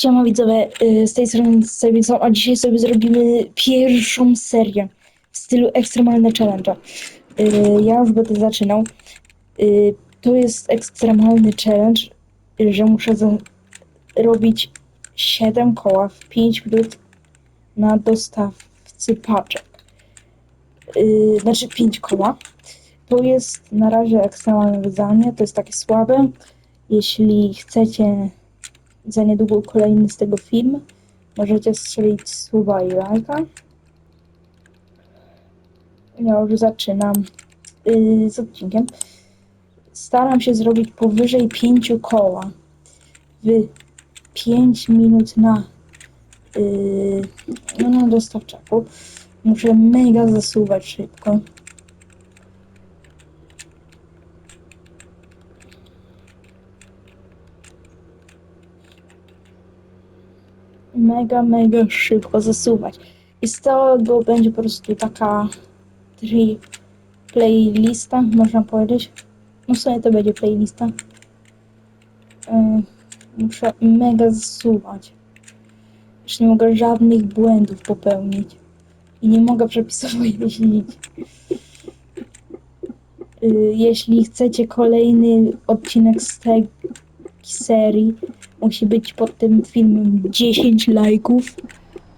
Siema widzowie, y, z tej strony Sabinson, a dzisiaj sobie zrobimy pierwszą serię w stylu ekstremalne challenge. Y, Ja już będę zaczynał. Y, To jest ekstremalny challenge, że muszę zrobić 7 koła w 5 minut na dostawcy paczek. Znaczy 5 koła. To jest na razie ekstremalne wyzwanie, to jest takie słabe. Jeśli chcecie za niedługo kolejny z tego film. Możecie strzelić suba i lajka. Ja już zaczynam yy, z odcinkiem. Staram się zrobić powyżej 5 koła w 5 minut na yy, no, na dostawczaku. Muszę mega zasuwać szybko. Mega, mega szybko zasuwać. I z tego będzie po prostu taka tri playlista, można powiedzieć. No w sumie to będzie playlista. Yy, muszę mega zasuwać. Już nie mogę żadnych błędów popełnić. I nie mogę przepisowo jeździć. Yy, jeśli chcecie kolejny odcinek z tej serii, musi być pod tym filmem 10 lajków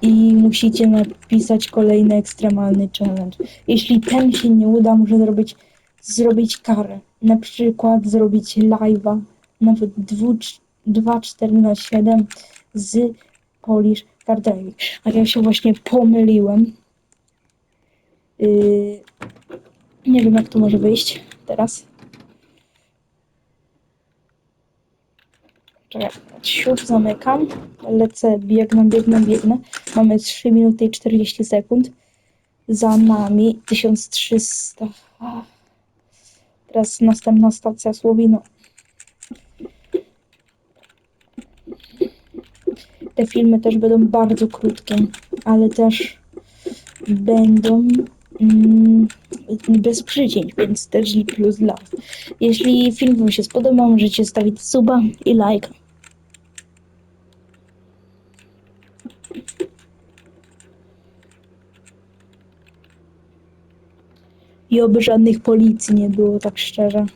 i musicie napisać kolejny ekstremalny challenge. Jeśli ten się nie uda, muszę zrobić, zrobić karę. Na przykład zrobić live'a, nawet 2-4 na 7 z Polish Cardami. A ja się właśnie pomyliłem. Yy, nie wiem jak to może wyjść teraz. Czekaj, zamykam. Lecę, biegnę, biegnę, biegnę. Mamy 3 minuty i 40 sekund. Za nami 1300. Ach. Teraz następna stacja Słowino. Te filmy też będą bardzo krótkie, ale też będą mm, bez przycięć, też też plus dla. Jeśli film wam się spodobał, możecie stawić suba i like. I oby żadnych policji nie było, tak szczerze.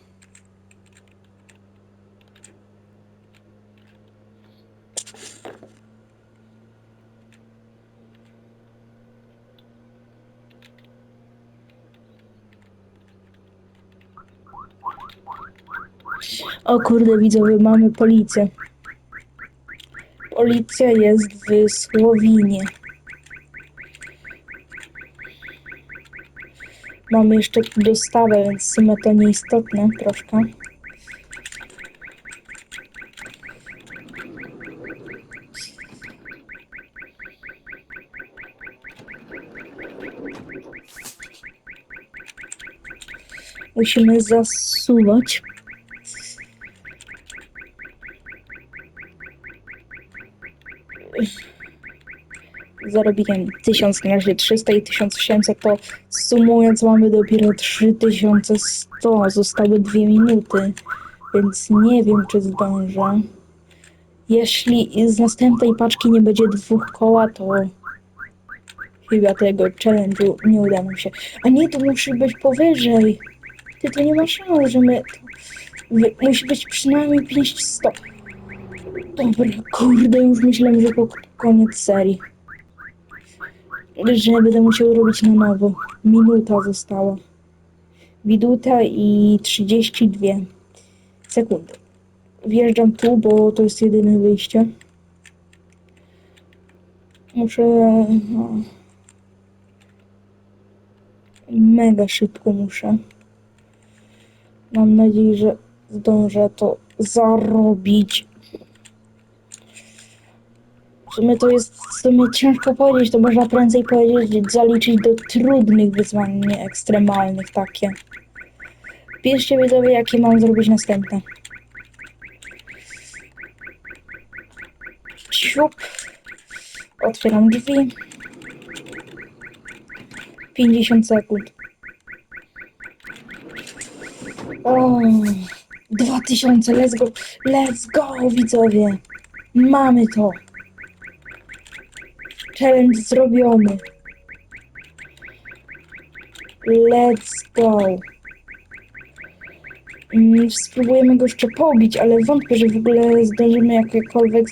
O kurde, widzowie, mamy policję. Policja jest w Słowinie. Mamy jeszcze dostawę, więc w sumie to nieistotne troszkę. Musimy zasuwać. Zarobiłem 1000 na razie 300 i 1800 to sumując mamy dopiero 3100 zostały 2 minuty więc nie wiem czy zdążę. Jeśli z następnej paczki nie będzie dwóch koła to chyba tego challenge'u nie uda nam się. A nie to musi być powyżej. Ty to nie ma szans że my musi być przynajmniej 500 Dobra, kurde, już myślałem, że to koniec serii. Że będę musiał robić na nowo. Minuta została. Minuta i 32 sekundy. Wjeżdżam tu, bo to jest jedyne wyjście. Muszę... No. Mega szybko muszę. Mam nadzieję, że zdążę to zarobić. Sumie to jest w sumie ciężko powiedzieć, to można prędzej powiedzieć, zaliczyć do trudnych wyzwań, nie ekstremalnych takie. Piszcie widzowie, jakie mam zrobić następne. Siup. Otwieram drzwi. 50 sekund. O, 2000, let's go, let's go widzowie. Mamy to. Challenge zrobiony. Let's go. Mm, Spróbujemy go jeszcze pobić, ale wątpię, że w ogóle zdążymy jakiekolwiek...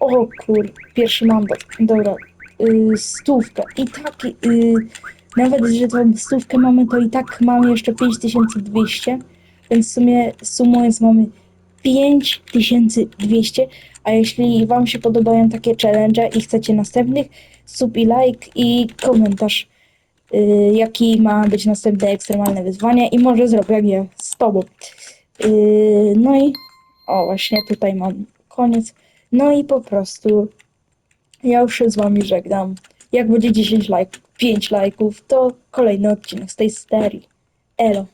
O kur... Pierwszy mandat. Dobra. Yy. I tak... Yy, nawet, że tą stówkę mamy, to i tak mamy jeszcze 5200. Więc w sumie sumując mamy 5200. A jeśli Wam się podobają takie challenge i chcecie następnych, sub i like i komentarz, yy, jaki ma być następne ekstremalne wyzwanie i może zrobię je z Tobą. Yy, no i o właśnie tutaj mam koniec. No i po prostu ja już się z Wami żegnam. Jak będzie 10 lajków, 5 lajków, to kolejny odcinek z tej serii. Elo.